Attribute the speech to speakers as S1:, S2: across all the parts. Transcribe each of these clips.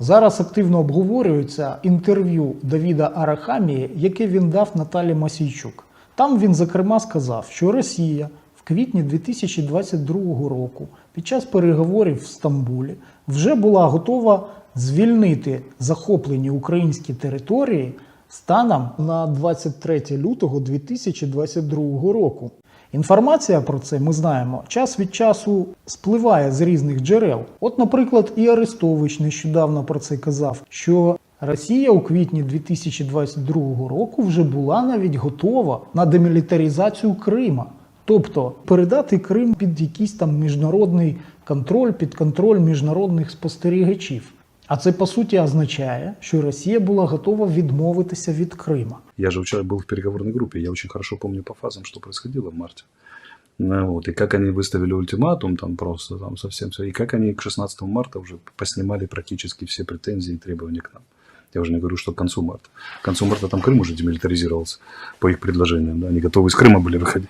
S1: Зараз активно обговорюється інтерв'ю Давіда Арахамії, яке він дав Наталі Масійчук. Там він зокрема сказав, що Росія в квітні 2022 року під час переговорів в Стамбулі вже була готова звільнити захоплені українські території станом на 23 лютого 2022 року. Інформація про це ми знаємо час від часу спливає з різних джерел. От, наприклад, і Арестович нещодавно про це казав, що Росія у квітні 2022 року вже була навіть готова на демілітаризацію Крима. Тобто передати Крим під якийсь там міжнародний контроль, під контроль міжнародних спостерігачів. А це по суті означає, що Росія була готова відмовитися від Крима.
S2: Я же вчора був в переговорній групі. я очень хорошо помню по фазам, що происходило в марті. Ну, вот, и как они выставили ультиматум, там просто там совсем все, и как они к 16 марта уже поснимали практически все претензии и требования к нам. Я уже не говорю, что к концу марта. К концу марта там Крым уже демилитаризировался по их предложениям, да, они готовы из Крыма были выходить.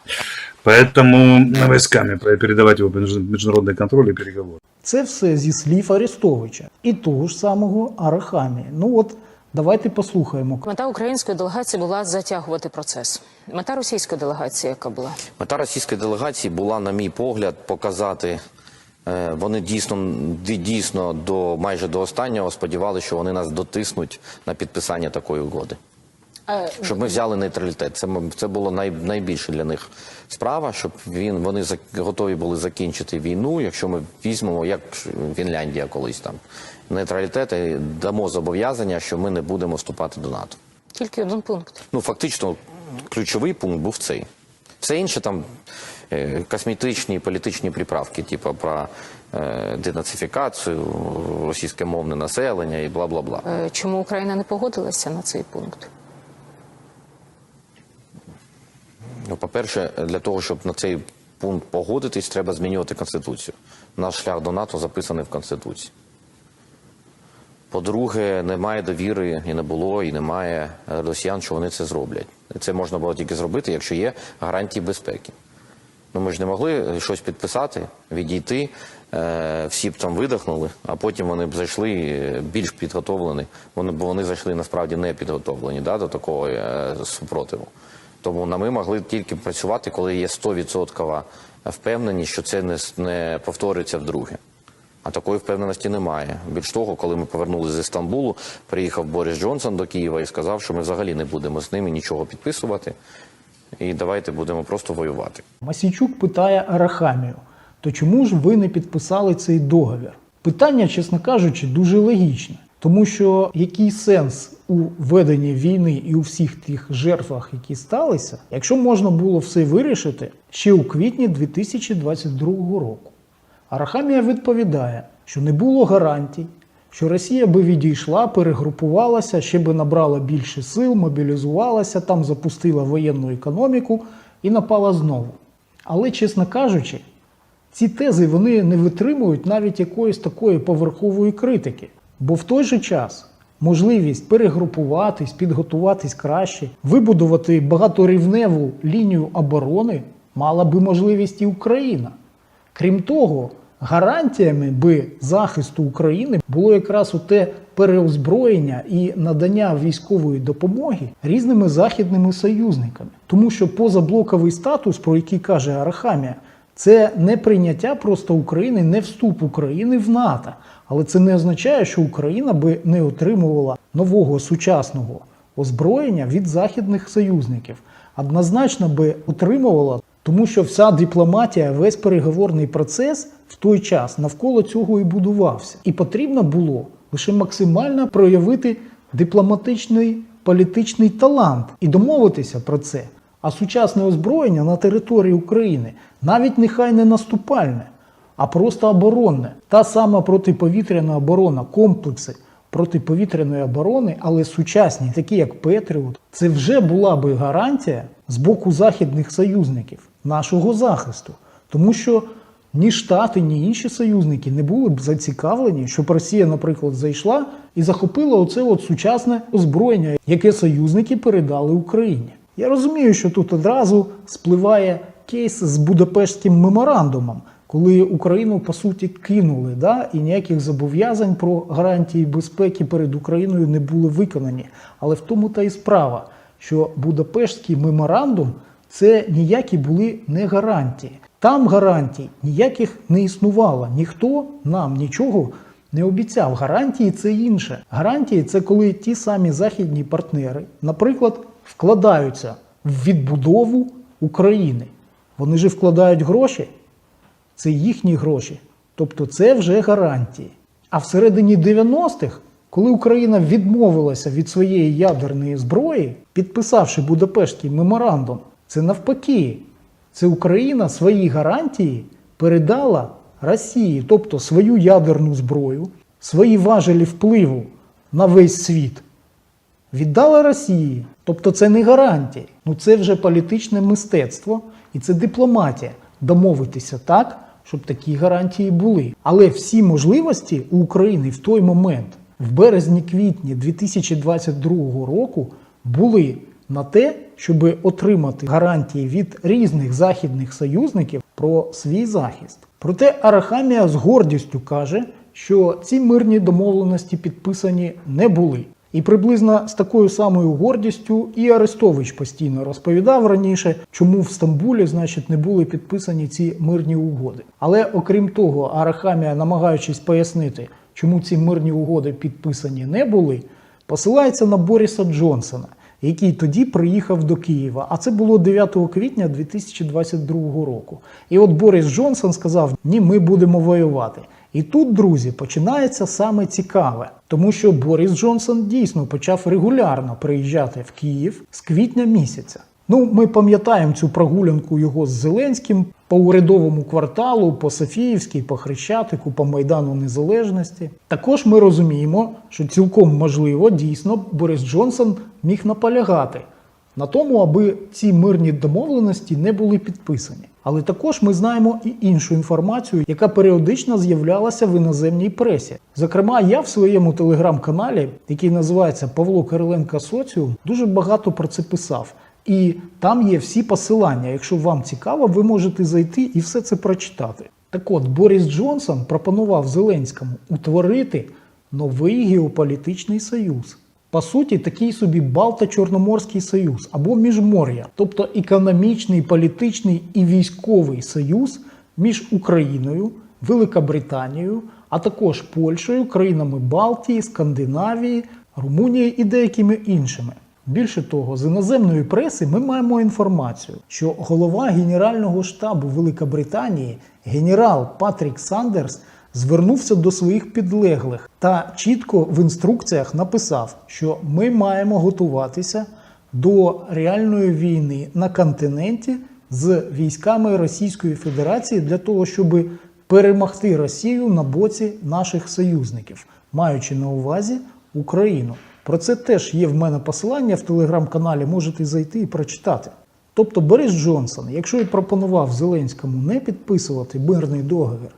S2: Поэтому войсками передавать его под международный контроль и переговоры.
S1: Це все зі слів Арестовича і того ж самого Арахамії. Ну от давайте послухаємо.
S3: Мета української делегації була затягувати процес. Мета російської делегації, яка була
S4: Мета російської делегації була, на мій погляд, показати. е, Вони дійсно дійсно до майже до останнього сподівалися, що вони нас дотиснуть на підписання такої угоди. Щоб ми взяли нейтралітет. Це, це було най, найбільше для них справа, щоб він, вони зак- готові були закінчити війну, якщо ми візьмемо, як Фінляндія колись там, нейтралітет і дамо зобов'язання, що ми не будемо вступати до НАТО.
S3: тільки один пункт.
S4: Ну, фактично, ключовий пункт був цей. Все інше там е, косметичні політичні приправки, типу про е, денацифікацію, російське мовне населення і бла бла бла.
S3: Е, Чому Україна не погодилася на цей пункт?
S4: Ну, по-перше, для того, щоб на цей пункт погодитись, треба змінювати Конституцію. Наш шлях до НАТО записаний в Конституції. По-друге, немає довіри і не було, і немає росіян, що вони це зроблять. Це можна було тільки зробити, якщо є гарантії безпеки. Ну ми ж не могли щось підписати, відійти, е, всі б там видихнули, а потім вони б зайшли е, більш підготовлені. Вони бо вони зайшли насправді не підготовлені да, до такого е, супротиву. Тому на ми могли тільки працювати, коли є 100% впевненість, що це не, не повториться вдруге. А такої впевненості немає. Більш того, коли ми повернулися з Стамбулу, приїхав Борис Джонсон до Києва і сказав, що ми взагалі не будемо з ними нічого підписувати. І давайте будемо просто воювати.
S1: Масійчук питає Арахамію: то чому ж ви не підписали цей договір? Питання, чесно кажучи, дуже логічне, тому що який сенс у веденні війни і у всіх тих жертвах, які сталися, якщо можна було все вирішити ще у квітні 2022 року? Арахамія відповідає, що не було гарантій, що Росія би відійшла, перегрупувалася, ще би набрала більше сил, мобілізувалася, там запустила воєнну економіку і напала знову. Але, чесно кажучи, ці тези вони не витримують навіть якоїсь такої поверхової критики. Бо в той же час можливість перегрупуватись, підготуватись краще, вибудувати багаторівневу лінію оборони мала би можливість і Україна. Крім того, гарантіями би захисту України було якраз у те переозброєння і надання військової допомоги різними західними союзниками. Тому що позаблоковий статус, про який каже Арахамія, це не прийняття просто України, не вступ України в НАТО. Але це не означає, що Україна би не отримувала нового сучасного озброєння від західних союзників. Однозначно би отримувала, тому що вся дипломатія, весь переговорний процес в той час навколо цього і будувався. І потрібно було лише максимально проявити дипломатичний політичний талант і домовитися про це. А сучасне озброєння на території України навіть нехай не наступальне, а просто оборонне. Та сама протиповітряна оборона, комплекси протиповітряної оборони, але сучасні, такі як Петріот, це вже була би гарантія з боку західних союзників нашого захисту. Тому що ні Штати, ні інші союзники не були б зацікавлені, щоб Росія, наприклад, зайшла і захопила оце от сучасне озброєння, яке союзники передали Україні. Я розумію, що тут одразу спливає кейс з Будапештським меморандумом, коли Україну по суті кинули, да, і ніяких зобов'язань про гарантії безпеки перед Україною не були виконані. Але в тому та і справа, що Будапештський меморандум це ніякі були не гарантії. Там гарантій ніяких не існувало. Ніхто нам нічого не обіцяв. Гарантії це інше. Гарантії це коли ті самі західні партнери, наприклад, вкладаються в відбудову України. Вони ж вкладають гроші, це їхні гроші. Тобто це вже гарантії. А всередині 90-х, коли Україна відмовилася від своєї ядерної зброї, підписавши Будапештський меморандум, це навпаки. Це Україна свої гарантії передала Росії, тобто свою ядерну зброю, свої важелі впливу на весь світ віддала Росії. Тобто це не гарантії. Ну це вже політичне мистецтво і це дипломатія. Домовитися так, щоб такі гарантії були. Але всі можливості у України в той момент, в березні-квітні 2022 року, були на те, щоб отримати гарантії від різних західних союзників про свій захист. Проте Арахамія з гордістю каже, що ці мирні домовленості підписані не були. І приблизно з такою самою гордістю і Арестович постійно розповідав раніше, чому в Стамбулі, значить, не були підписані ці мирні угоди. Але окрім того, Арахамія, намагаючись пояснити, чому ці мирні угоди підписані не були, посилається на Боріса Джонсона, який тоді приїхав до Києва. А це було 9 квітня 2022 року. І от Борис Джонсон сказав: Ні, ми будемо воювати. І тут, друзі, починається саме цікаве, тому що Борис Джонсон дійсно почав регулярно приїжджати в Київ з квітня місяця. Ну, ми пам'ятаємо цю прогулянку його з Зеленським по урядовому кварталу, по Софіївській, по Хрещатику, по Майдану Незалежності. Також ми розуміємо, що цілком можливо дійсно Борис Джонсон міг наполягати на тому, аби ці мирні домовленості не були підписані. Але також ми знаємо і іншу інформацію, яка періодично з'являлася в іноземній пресі. Зокрема, я в своєму телеграм-каналі, який називається Павло Кириленко Соціум, дуже багато про це писав. І там є всі посилання. Якщо вам цікаво, ви можете зайти і все це прочитати. Так от, Борис Джонсон пропонував Зеленському утворити новий геополітичний союз. По суті, такий собі Балто-Чорноморський союз або міжмор'я, тобто економічний, політичний і військовий союз між Україною, Великобританією, а також Польщею, країнами Балтії, Скандинавії, Румунією і деякими іншими. Більше того, з іноземної преси ми маємо інформацію, що голова Генерального штабу Великобританії, генерал Патрік Сандерс, звернувся до своїх підлеглих та чітко в інструкціях написав, що ми маємо готуватися до реальної війни на континенті з військами Російської Федерації для того, щоб перемогти Росію на боці наших союзників, маючи на увазі Україну. Про це теж є в мене посилання в телеграм-каналі, можете зайти і прочитати. Тобто Борис Джонсон, якщо і пропонував Зеленському не підписувати мирний договір,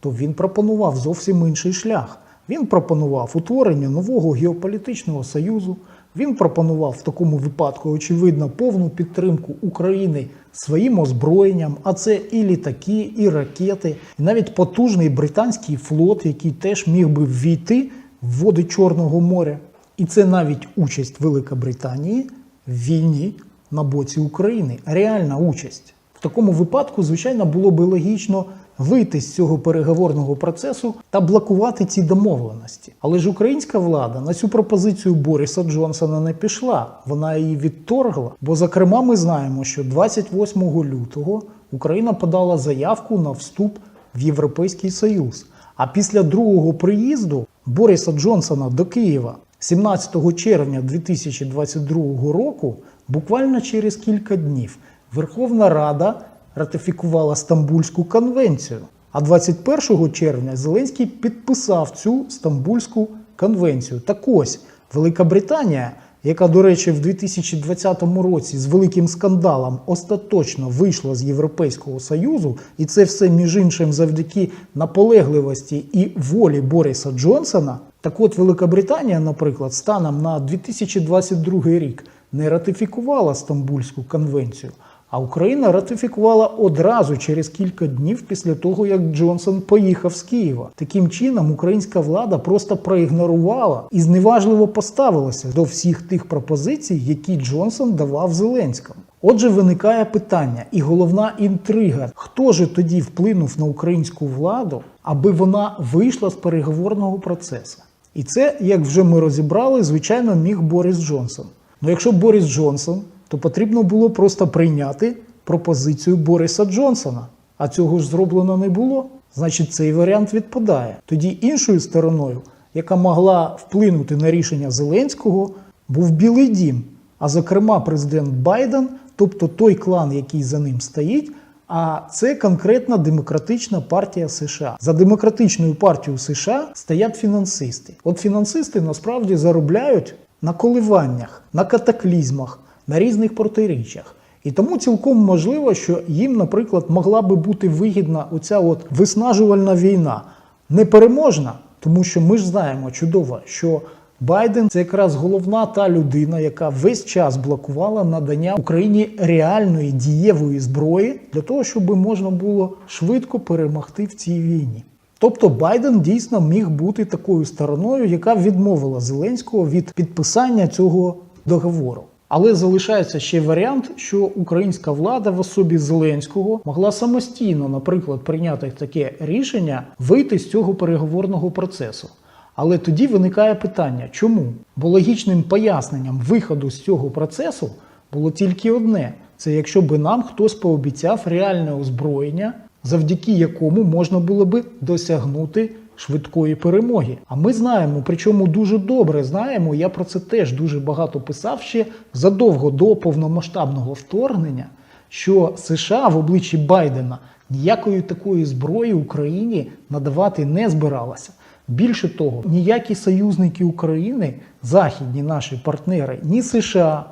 S1: то він пропонував зовсім інший шлях. Він пропонував утворення нового геополітичного союзу. Він пропонував в такому випадку, очевидно, повну підтримку України своїм озброєнням, а це і літаки, і ракети, і навіть потужний британський флот, який теж міг би ввійти в води Чорного моря. І це навіть участь Великобританії в війні на боці України. Реальна участь. В такому випадку, звичайно, було би логічно вийти з цього переговорного процесу та блокувати ці домовленості. Але ж українська влада на цю пропозицію Бориса Джонсона не пішла. Вона її відторгла. Бо, зокрема, ми знаємо, що 28 лютого Україна подала заявку на вступ в Європейський Союз. А після другого приїзду Бориса Джонсона до Києва 17 червня 2022 року, буквально через кілька днів, Верховна Рада ратифікувала Стамбульську конвенцію. А 21 червня Зеленський підписав цю Стамбульську конвенцію. Так ось Велика Британія, яка, до речі, в 2020 році з великим скандалом остаточно вийшла з Європейського Союзу, і це все між іншим завдяки наполегливості і волі Бориса Джонсона. Так от Великобританія, наприклад, станом на 2022 рік не ратифікувала Стамбульську конвенцію, А Україна ратифікувала одразу через кілька днів після того, як Джонсон поїхав з Києва. Таким чином, українська влада просто проігнорувала і зневажливо поставилася до всіх тих пропозицій, які Джонсон давав Зеленському. Отже, виникає питання, і головна інтрига: хто ж тоді вплинув на українську владу, аби вона вийшла з переговорного процесу? І це, як вже ми розібрали, звичайно, міг Борис Джонсон. Ну якщо Борис Джонсон, то потрібно було просто прийняти пропозицію Бориса Джонсона. А цього ж зроблено не було. Значить, цей варіант відпадає. Тоді іншою стороною, яка могла вплинути на рішення Зеленського, був Білий Дім, а зокрема президент Байден, тобто той клан, який за ним стоїть. А це конкретна демократична партія США. За демократичною партією США стоять фінансисти. От фінансисти насправді заробляють на коливаннях, на катаклізмах, на різних протиріччях. І тому цілком можливо, що їм, наприклад, могла би бути вигідна оця от виснажувальна війна, непереможна, тому що ми ж знаємо чудово, що Байден це якраз головна та людина, яка весь час блокувала надання Україні реальної дієвої зброї для того, щоб можна було швидко перемогти в цій війні. Тобто Байден дійсно міг бути такою стороною, яка відмовила Зеленського від підписання цього договору. Але залишається ще варіант, що українська влада в особі Зеленського могла самостійно, наприклад, прийняти таке рішення вийти з цього переговорного процесу. Але тоді виникає питання, чому? Бо логічним поясненням виходу з цього процесу було тільки одне: це якщо би нам хтось пообіцяв реальне озброєння, завдяки якому можна було би досягнути швидкої перемоги. А ми знаємо, причому дуже добре знаємо. Я про це теж дуже багато писав ще задовго до повномасштабного вторгнення, що США в обличчі Байдена ніякої такої зброї Україні надавати не збиралася. Більше того, ніякі союзники України, західні наші партнери, ні США,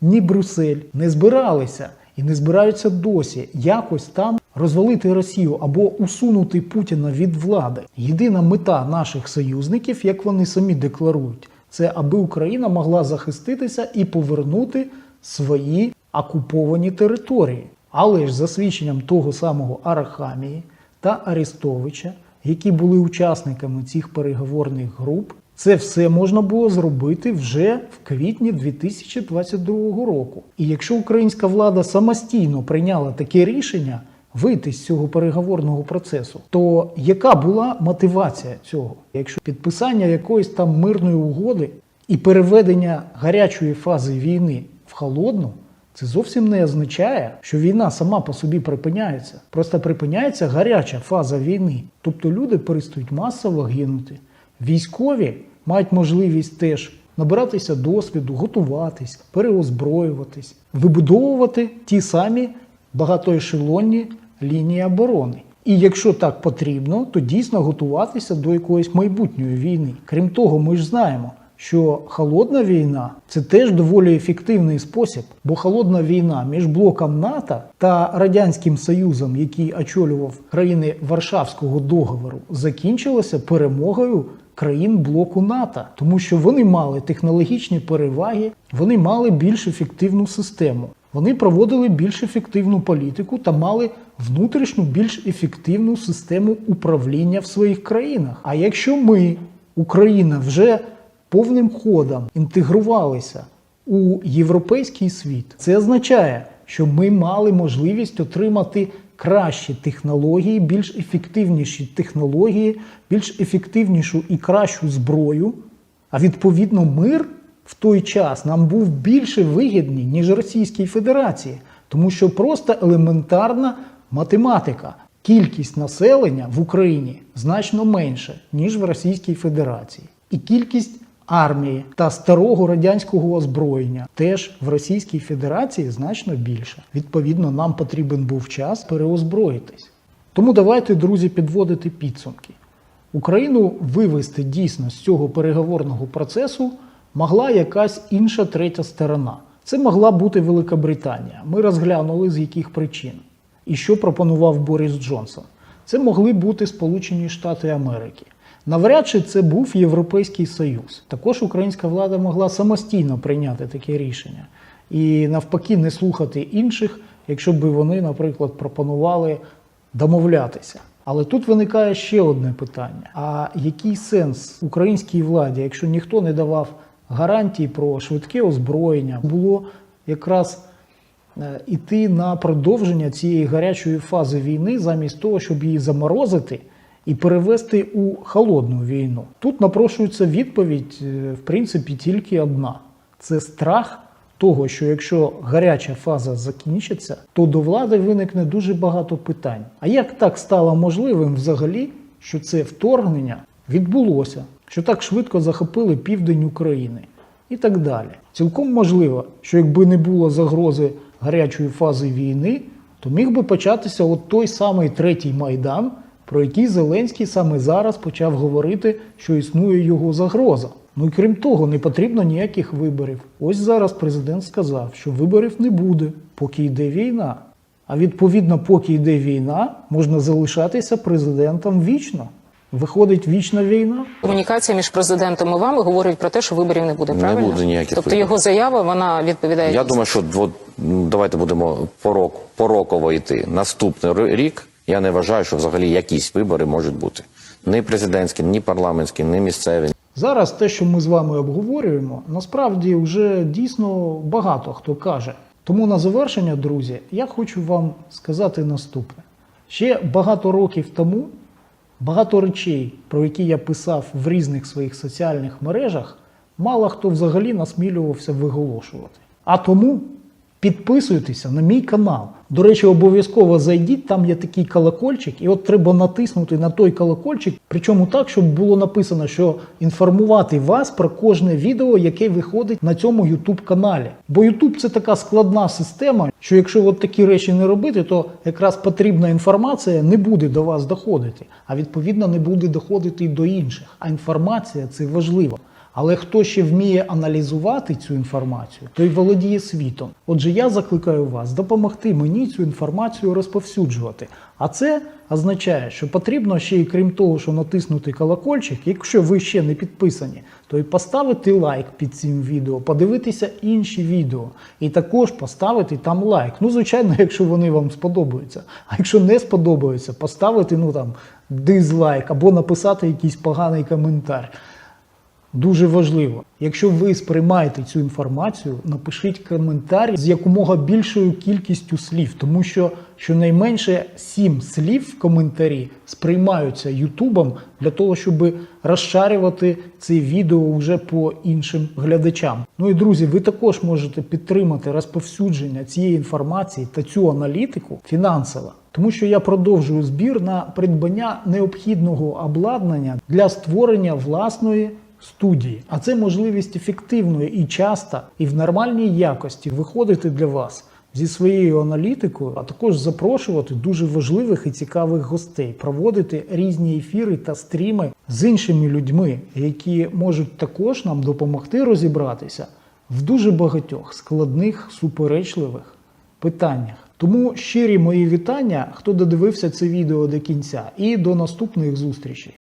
S1: ні Брюссель не збиралися і не збираються досі якось там розвалити Росію або усунути Путіна від влади. Єдина мета наших союзників, як вони самі декларують, це аби Україна могла захиститися і повернути свої окуповані території. Але ж за свідченням того самого Арахамії та Арестовича, які були учасниками цих переговорних груп, це все можна було зробити вже в квітні 2022 року. І якщо українська влада самостійно прийняла таке рішення вийти з цього переговорного процесу, то яка була мотивація цього? Якщо підписання якоїсь там мирної угоди і переведення гарячої фази війни в холодну, це зовсім не означає, що війна сама по собі припиняється. Просто припиняється гаряча фаза війни. Тобто люди перестають масово гинути. Військові мають можливість теж набиратися досвіду, готуватись, переозброюватись, вибудовувати ті самі багатоешелонні лінії оборони. І якщо так потрібно, то дійсно готуватися до якоїсь майбутньої війни. Крім того, ми ж знаємо, що холодна війна це теж доволі ефективний спосіб, бо холодна війна між блоком НАТО та Радянським Союзом, який очолював країни Варшавського договору, закінчилася перемогою країн блоку НАТО, тому що вони мали технологічні переваги, вони мали більш ефективну систему. Вони проводили більш ефективну політику та мали внутрішню більш ефективну систему управління в своїх країнах. А якщо ми, Україна, вже повним ходом інтегрувалися у європейський світ, це означає, що ми мали можливість отримати кращі технології, більш ефективніші технології, більш ефективнішу і кращу зброю. А відповідно, мир в той час нам був більше вигідний, ніж Російській Федерації, тому що просто елементарна математика. Кількість населення в Україні значно менше, ніж в Російській Федерації. І кількість армії та старого радянського озброєння теж в Російській Федерації значно більше. Відповідно, нам потрібен був час переозброїтись. Тому давайте, друзі, підводити підсумки. Україну вивести дійсно з цього переговорного процесу могла якась інша третя сторона. Це могла бути Великобританія. Ми розглянули з яких причин. І що пропонував Борис Джонсон. Це могли бути Сполучені Штати Америки. Навряд чи це був Європейський Союз. Також українська влада могла самостійно прийняти таке рішення і навпаки не слухати інших якщо б вони, наприклад, пропонували домовлятися. Але тут виникає ще одне питання: а який сенс українській владі, якщо ніхто не давав гарантій про швидке озброєння, було якраз е, іти на продовження цієї гарячої фази війни, замість того, щоб її заморозити і перевести у холодну війну. Тут напрошується відповідь, е, в принципі, тільки одна: це страх того, що якщо гаряча фаза закінчиться, то до влади виникне дуже багато питань. А як так стало можливим взагалі, що це вторгнення відбулося, що так швидко захопили південь України і так далі? Цілком можливо, що якби не було загрози гарячої фази війни, то міг би початися от той самий третій майдан, про який Зеленський саме зараз почав говорити, що існує його загроза. Ну і крім того, не потрібно ніяких виборів. Ось зараз президент сказав, що виборів не буде, поки йде війна. А відповідно, поки йде війна, можна залишатися президентом вічно. Виходить вічна війна.
S3: Комунікація між президентом і вами говорить про те, що виборів не буде.
S4: Не
S3: Правильно?
S4: буде ніяких
S3: тобто
S4: виборів.
S3: його заява вона відповідає.
S4: Я думаю, що от, давайте будемо порок, пороково йти. Наступний рік я не вважаю, що взагалі якісь вибори можуть бути. Ні президентські, ні парламентські, ні місцеві.
S1: Зараз те, що ми з вами обговорюємо, насправді вже дійсно багато хто каже. Тому на завершення, друзі, я хочу вам сказати наступне: ще багато років тому багато речей, про які я писав в різних своїх соціальних мережах, мало хто взагалі насмілювався виголошувати. А тому Підписуйтеся на мій канал. До речі, обов'язково зайдіть, там є такий колокольчик, і от треба натиснути на той колокольчик, причому так, щоб було написано, що інформувати вас про кожне відео, яке виходить на цьому YouTube каналі. Бо YouTube це така складна система, що якщо от такі речі не робити, то якраз потрібна інформація не буде до вас доходити, а відповідно не буде доходити і до інших. А інформація це важливо. Але хто ще вміє аналізувати цю інформацію, той володіє світом. Отже, я закликаю вас допомогти мені цю інформацію розповсюджувати. А це означає, що потрібно ще й крім того, що натиснути колокольчик, якщо ви ще не підписані, то і поставити лайк під цим відео, подивитися інші відео, і також поставити там лайк. Ну, звичайно, якщо вони вам сподобаються. А якщо не сподобаються, поставити ну там дизлайк або написати якийсь поганий коментар. Дуже важливо, якщо ви сприймаєте цю інформацію, напишіть коментар з якомога більшою кількістю слів, тому що щонайменше сім слів в коментарі сприймаються Ютубом для того, щоб розшарювати це відео вже по іншим глядачам. Ну і друзі, ви також можете підтримати розповсюдження цієї інформації та цю аналітику фінансово. Тому що я продовжую збір на придбання необхідного обладнання для створення власної студії. А це можливість ефективно і часто, і в нормальній якості виходити для вас зі своєю аналітикою, а також запрошувати дуже важливих і цікавих гостей, проводити різні ефіри та стріми з іншими людьми, які можуть також нам допомогти розібратися в дуже багатьох складних суперечливих питаннях. Тому щирі мої вітання, хто додивився це відео до кінця, і до наступних зустрічей.